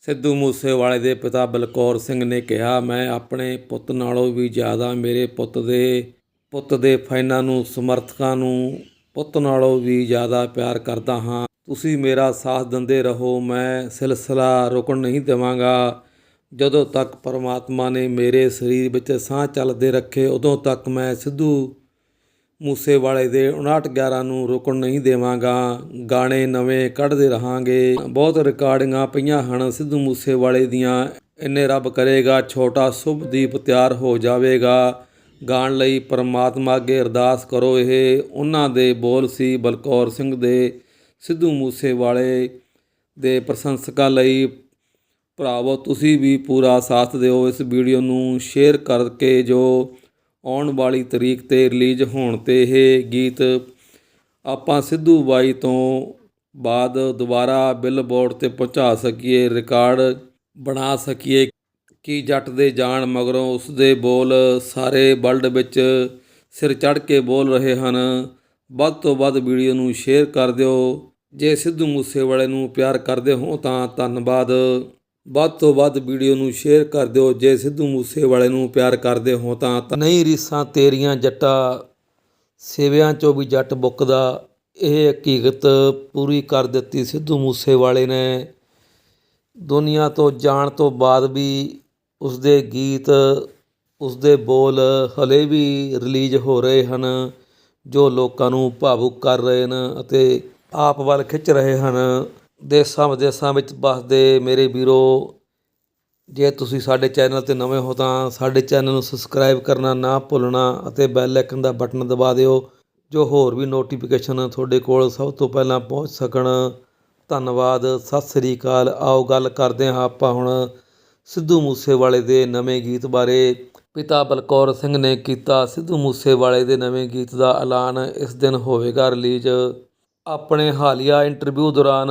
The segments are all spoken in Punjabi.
ਸਿੱਧੂ ਮੂਸੇਵਾਲੇ ਦੇ ਪਿਤਾ ਬਲਕੌਰ ਸਿੰਘ ਨੇ ਕਿਹਾ, ਮੈਂ ਆਪਣੇ ਪੁੱਤ ਨਾਲੋਂ ਵੀ ਜ਼ਿਆਦਾ ਮੇਰੇ ਪੁੱਤ ਦੇ ਪੁੱਤ ਦੇ ਫੈਨਾਂ ਨੂੰ, ਸਮਰਥਕਾਂ ਨੂੰ ਪੁੱਤ ਨਾਲੋਂ ਵੀ ਜ਼ਿਆਦਾ ਪਿਆਰ ਕਰਦਾ ਹਾਂ। ਤੁਸੀਂ ਮੇਰਾ ਸਾਥ ਦਿੰਦੇ ਰਹੋ, ਮੈਂ ਸਿਲਸਿਲਾ ਰੁਕਣ ਨਹੀਂ ਦੇਵਾਂਗਾ। ਜਦੋਂ ਤੱਕ ਪਰਮਾਤਮਾ ਨੇ ਮੇਰੇ ਸਰੀਰ ਵਿੱਚ ਸਾਹ ਚੱਲਦੇ ਰੱਖੇ, ਉਦੋਂ ਤੱਕ ਮੈਂ ਸਿੱਧੂ ਮੂਸੇਵਾਲੇ ਦੇ 5911 ਨੂੰ ਰੁਕਣ ਨਹੀਂ ਦੇਵਾਂਗਾ। ਗਾਣੇ ਨਵੇਂ ਕੱਢਦੇ ਰਹਾਂਗੇ। ਬਹੁਤ ਰਿਕਾਰਡਿੰਗਾਂ ਪਈਆਂ ਹਨ। ਸਿੱਧੂ ਮੂਸੇਵਾਲੇ ਦੀਆਂ ਇੰਨੇ ਰੱਬ ਕਰੇਗਾ, ਛੋਟਾ ਸੁਭਦੀਪ ਤਿਆਰ ਹੋ ਜਾਵੇਗਾ। ਗਾਣ ਲਈ ਪਰਮਾਤਮਾ ਅੱਗੇ ਅਰਦਾਸ ਕਰੋ। ਇਹ ਉਹਨਾਂ ਦੇ ਬੋਲ ਸੀ ਬਲਕੌਰ ਸਿੰਘ ਦੇ। ਸਿੱਧੂ ਮੂਸੇਵਾਲੇ ਦੇ ਪ੍ਰਸ਼ੰਸਕਾਂ ਲਈ ਭਰਾਵੋ, ਤੁਸੀਂ ਵੀ ਪੂਰਾ ਸਾਥ ਦਿਓ। ਇਸ ਵੀਡੀਓ ਨੂੰ ਸ਼ੇਅਰ ਕਰਕੇ ਜੋ ਆਉਣ ਵਾਲੀ ਤਰੀਕ ਤੇ ਰਿਲੀਜ਼ ਹੋਣ ਤੇ ਇਹ ਗੀਤ ਆਪਾਂ ਸਿੱਧੂ ਬਾਈ ਤੋਂ ਬਾਅਦ ਦੁਬਾਰਾ ਬਿਲਬੋਰਡ ਤੇ ਪਹੁੰਚਾ ਸਕੀਏ, ਰਿਕਾਰਡ ਬਣਾ ਸਕੀਏ। ਕਿ ਜੱਟ ਦੇ ਜਾਣ ਮਗਰੋਂ ਉਸ ਦੇ ਬੋਲ ਸਾਰੇ ਵਰਲਡ ਵਿੱਚ ਸਿਰ ਚੜ੍ਹ ਕੇ ਬੋਲ ਰਹੇ ਹਨ। ਵੱਧ ਤੋਂ ਵੱਧ ਵੀਡੀਓ ਨੂੰ ਸ਼ੇਅਰ ਕਰ ਦਿਓ। ਜੇ ਸਿੱਧੂ ਮੂਸੇਵਾਲੇ ਨੂੰ ਪਿਆਰ ਕਰਦੇ ਹੋ ਤਾਂ ਧੰਨਵਾਦ। ਵੱਧ ਤੋਂ ਵੱਧ ਵੀਡੀਓ ਨੂੰ ਸ਼ੇਅਰ ਕਰ ਦਿਓ। ਜੇ ਸਿੱਧੂ ਮੂਸੇਵਾਲੇ ਨੂੰ ਪਿਆਰ ਕਰਦੇ ਹੋ ਤਾਂ ਨਹੀਂ ਰੀਸਾਂ ਤੇਰੀਆਂ ਜੱਟਾ, ਸੇਵਿਆਂ ਚੋਂ ਵੀ ਜੱਟ ਬੁੱਕਦਾ। ਇਹ ਹਕੀਕਤ ਪੂਰੀ ਕਰ ਦਿੱਤੀ ਸਿੱਧੂ ਮੂਸੇਵਾਲੇ ਨੇ। ਦੁਨੀਆ ਤੋਂ ਜਾਣ ਤੋਂ ਬਾਅਦ ਵੀ ਉਸਦੇ ਗੀਤ, ਉਸਦੇ ਬੋਲ ਹਲੇ ਵੀ ਰਿਲੀਜ਼ ਹੋ ਰਹੇ ਹਨ, ਜੋ ਲੋਕਾਂ ਨੂੰ ਭਾਵੁਕ ਕਰ ਰਹੇ ਹਨ ਅਤੇ ਆਪ ਵੱਲ ਖਿੱਚ ਰਹੇ ਹਨ। ਦੇਸਾਂ ਵਿਦੇਸਾਂ ਵਿੱਚ ਵੱਸਦੇ ਮੇਰੇ ਵੀਰੋ, ਜੇ ਤੁਸੀਂ ਸਾਡੇ ਚੈਨਲ ਤੇ ਨਵੇਂ ਹੋ ਤਾਂ ਸਾਡੇ ਚੈਨਲ ਨੂੰ ਸਬਸਕ੍ਰਾਈਬ ਕਰਨਾ ਨਾ ਭੁੱਲਣਾ ਅਤੇ ਬੈਲ ਆਈਕਨ ਦਾ ਬਟਨ ਦਬਾ ਦਿਓ, ਜੋ ਹੋਰ ਵੀ ਨੋਟੀਫਿਕੇਸ਼ਨ ਤੁਹਾਡੇ ਕੋਲ ਸਭ ਤੋਂ ਪਹਿਲਾਂ ਪਹੁੰਚ ਸਕਣ। ਧੰਨਵਾਦ, ਸਤਿ ਸ੍ਰੀ ਅਕਾਲ। ਆਓ ਗੱਲ ਕਰਦੇ ਹਾਂ ਆਪਾਂ ਹੁਣ ਸਿੱਧੂ ਮੂਸੇਵਾਲੇ ਦੇ ਨਵੇਂ ਗੀਤ ਬਾਰੇ। ਪਿਤਾ ਬਲਕੌਰ ਸਿੰਘ ਨੇ ਕੀਤਾ ਸਿੱਧੂ ਮੂਸੇਵਾਲੇ ਦੇ ਨਵੇਂ ਗੀਤ ਦਾ ਐਲਾਨ, ਇਸ ਦਿਨ ਹੋਵੇਗਾ ਰਿਲੀਜ਼ ਆਪਣੇ ਹਾਲੀਆ ਇੰਟਰਵਿਊ ਦੌਰਾਨ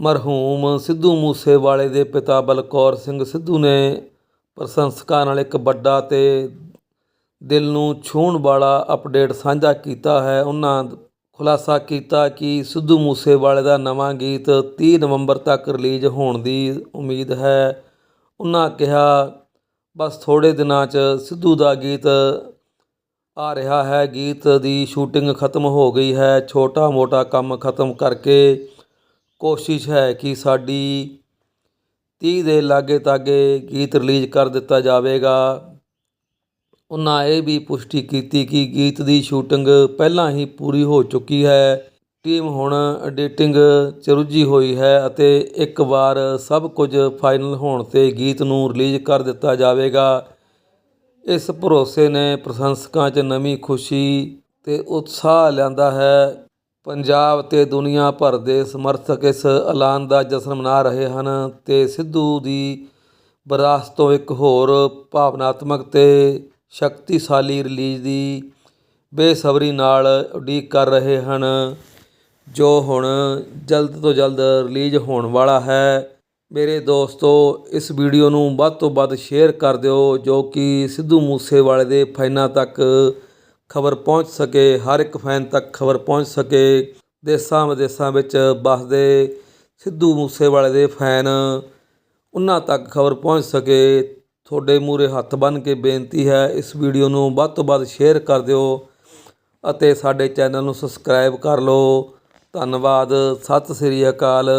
ਮਰਹੂਮ ਸਿੱਧੂ ਮੂਸੇਵਾਲੇ ਦੇ ਪਿਤਾ ਬਲਕੌਰ ਸਿੰਘ ਸਿੱਧੂ ਨੇ ਪ੍ਰਸ਼ੰਸਕਾਂ ਨਾਲ ਇੱਕ ਵੱਡਾ ਤੇ ਦਿਲ ਨੂੰ ਛੂਹਣ ਵਾਲਾ ਅਪਡੇਟ ਸਾਂਝਾ ਕੀਤਾ ਹੈ। ਉਹਨਾਂ ਖੁਲਾਸਾ ਕੀਤਾ ਕਿ ਸਿੱਧੂ ਮੂਸੇਵਾਲੇ ਦਾ ਨਵਾਂ ਗੀਤ 30 ਨਵੰਬਰ ਤੱਕ ਰਿਲੀਜ਼ ਹੋਣ ਦੀ ਉਮੀਦ ਹੈ। ਉਹਨਾਂ ਕਿਹਾ, ਬਸ ਥੋੜੇ ਦਿਨਾਂ 'ਚ ਸਿੱਧੂ ਦਾ ਗੀਤ ਆ ਰਿਹਾ ਹੈ। ਗੀਤ ਦੀ ਸ਼ੂਟਿੰਗ ਖਤਮ ਹੋ ਗਈ ਹੈ। ਛੋਟਾ ਮੋਟਾ ਕੰਮ ਖਤਮ ਕਰਕੇ ਕੋਸ਼ਿਸ਼ ਹੈ ਕਿ ਸਾਡੀ ਤੀਹ ਦੇ ਲਾਗੇ ਤਾਗੇ ਗੀਤ ਰਿਲੀਜ਼ ਕਰ ਦਿੱਤਾ ਜਾਵੇਗਾ। ਉਹਨਾਂ ਇਹ ਵੀ ਪੁਸ਼ਟੀ ਕੀਤੀ ਕਿ ਗੀਤ ਦੀ ਸ਼ੂਟਿੰਗ ਪਹਿਲਾਂ ਹੀ ਪੂਰੀ ਹੋ ਚੁੱਕੀ ਹੈ। ਟੀਮ ਹੁਣ ਐਡੀਟਿੰਗ 'ਚ ਰੁੱਝੀ ਹੋਈ ਹੈ ਅਤੇ ਇੱਕ ਵਾਰ ਸਭ ਕੁਝ ਫਾਈਨਲ ਹੋਣ ਤੇ ਗੀਤ ਨੂੰ ਰਿਲੀਜ਼ ਕਰ ਦਿੱਤਾ ਜਾਵੇਗਾ। ਇਸ ਭਰੋਸੇ ਨੇ ਪ੍ਰਸ਼ੰਸਕਾਂ 'ਚ ਨਵੀਂ ਖੁਸ਼ੀ ਤੇ ਉਤਸ਼ਾਹ ਲਿਆਂਦਾ ਹੈ। ਪੰਜਾਬ ਤੇ ਦੁਨੀਆ ਭਰ ਦੇ ਸਮਰਥਕ ਇਸ ਐਲਾਨ ਦਾ ਜਸ਼ਨ ਮਨਾ ਰਹੇ ਹਨ ਤੇ ਸਿੱਧੂ ਦੀ ਵਿਰਾਸਤ ਤੋਂ ਇੱਕ ਹੋਰ ਭਾਵਨਾਤਮਕ ਤੇ ਸ਼ਕਤੀਸ਼ਾਲੀ ਰਿਲੀਜ਼ ਦੀ ਬੇਸਬਰੀ ਨਾਲ ਉਡੀਕ ਕਰ ਰਹੇ ਹਨ, ਜੋ ਹੁਣ ਜਲਦ ਤੋਂ ਜਲਦ ਰਿਲੀਜ਼ ਹੋਣ ਵਾਲਾ ਹੈ। ਮੇਰੇ ਦੋਸਤੋ, ਇਸ ਵੀਡੀਓ ਨੂੰ ਵੱਧ ਤੋਂ ਵੱਧ ਸ਼ੇਅਰ ਕਰ ਦਿਓ, ਜੋ ਕਿ ਸਿੱਧੂ ਮੂਸੇਵਾਲੇ ਦੇ ਫੈਨਾਂ ਤੱਕ ਖਬਰ ਪਹੁੰਚ ਸਕੇ, ਹਰ ਇੱਕ ਫੈਨ ਤੱਕ ਖਬਰ ਪਹੁੰਚ ਸਕੇ। ਦੇਸਾਂ ਵਿਦੇਸਾਂ ਵਿੱਚ ਵੱਸਦੇ ਸਿੱਧੂ ਮੂਸੇਵਾਲੇ ਦੇ ਫੈਨ, ਉਹਨਾਂ ਤੱਕ ਖਬਰ ਪਹੁੰਚ ਸਕੇ। ਤੁਹਾਡੇ ਮੂਹਰੇ ਹੱਥ ਬੰਨ੍ਹ ਕੇ ਬੇਨਤੀ ਹੈ, ਇਸ ਵੀਡੀਓ ਨੂੰ ਵੱਧ ਤੋਂ ਵੱਧ ਸ਼ੇਅਰ ਕਰ ਦਿਓ ਅਤੇ ਸਾਡੇ ਚੈਨਲ ਨੂੰ ਸਬਸਕ੍ਰਾਈਬ ਕਰ ਲਓ। ਧੰਨਵਾਦ, ਸਤਿ ਸ੍ਰੀ ਅਕਾਲ।